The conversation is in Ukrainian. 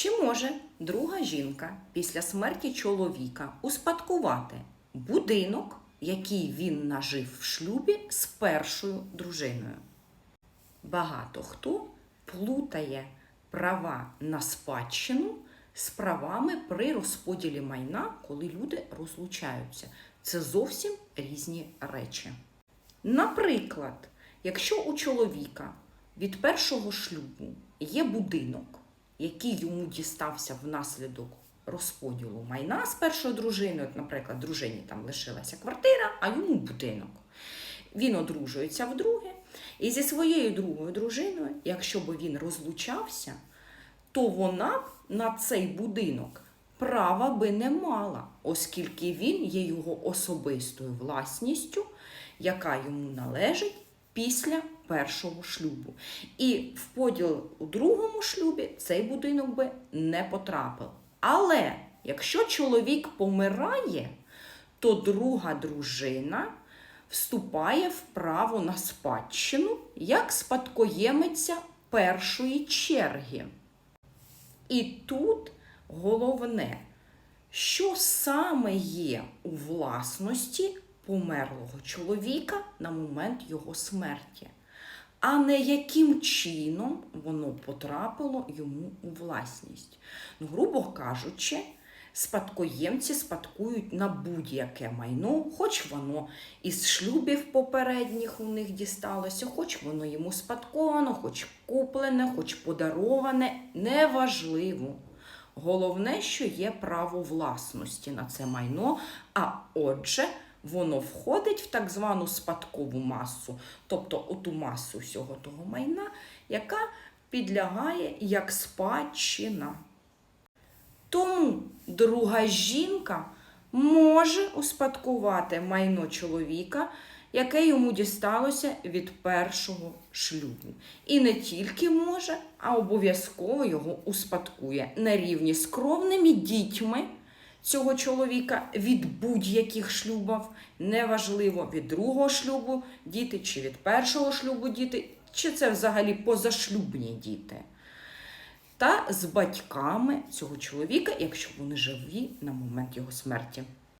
Чи може друга жінка після смерті чоловіка успадкувати будинок, який він нажив в шлюбі з першою дружиною? Багато хто плутає права на спадщину з правами при розподілі майна, коли люди розлучаються. Це зовсім різні речі. Наприклад, якщо у чоловіка від першого шлюбу є будинок, який йому дістався внаслідок розподілу майна з першою дружиною, от, наприклад, дружині там лишилася квартира, а йому будинок. Він одружується вдруге, і зі своєю другою дружиною, якщо би він розлучався, то вона на цей будинок права би не мала, оскільки він є його особистою власністю, яка йому належить після першого шлюбу. І в поділ у другому шлюбі цей будинок би не потрапив. Але якщо чоловік помирає, то друга дружина вступає в право на спадщину як спадкоємиця першої черги. І тут головне, що саме є у власності померлого чоловіка на момент його смерті, а не яким чином воно потрапило йому у власність. Ну, грубо кажучи, спадкоємці спадкують на будь-яке майно, хоч воно із шлюбів попередніх у них дісталося, хоч воно йому спадковано, хоч куплене, хоч подароване, неважливо. Головне, що є право власності на це майно, а отже, воно входить в так звану спадкову масу, тобто оту масу всього того майна, яка підлягає як спадщина. Тому друга жінка може успадкувати майно чоловіка, яке йому дісталося від першого шлюбу. І не тільки може, а обов'язково його успадкує на рівні з кровними дітьми цього чоловіка від будь-яких шлюбів, неважливо від другого шлюбу діти, чи від першого шлюбу діти, чи це взагалі позашлюбні діти та з батьками цього чоловіка, якщо вони живі на момент його смерті.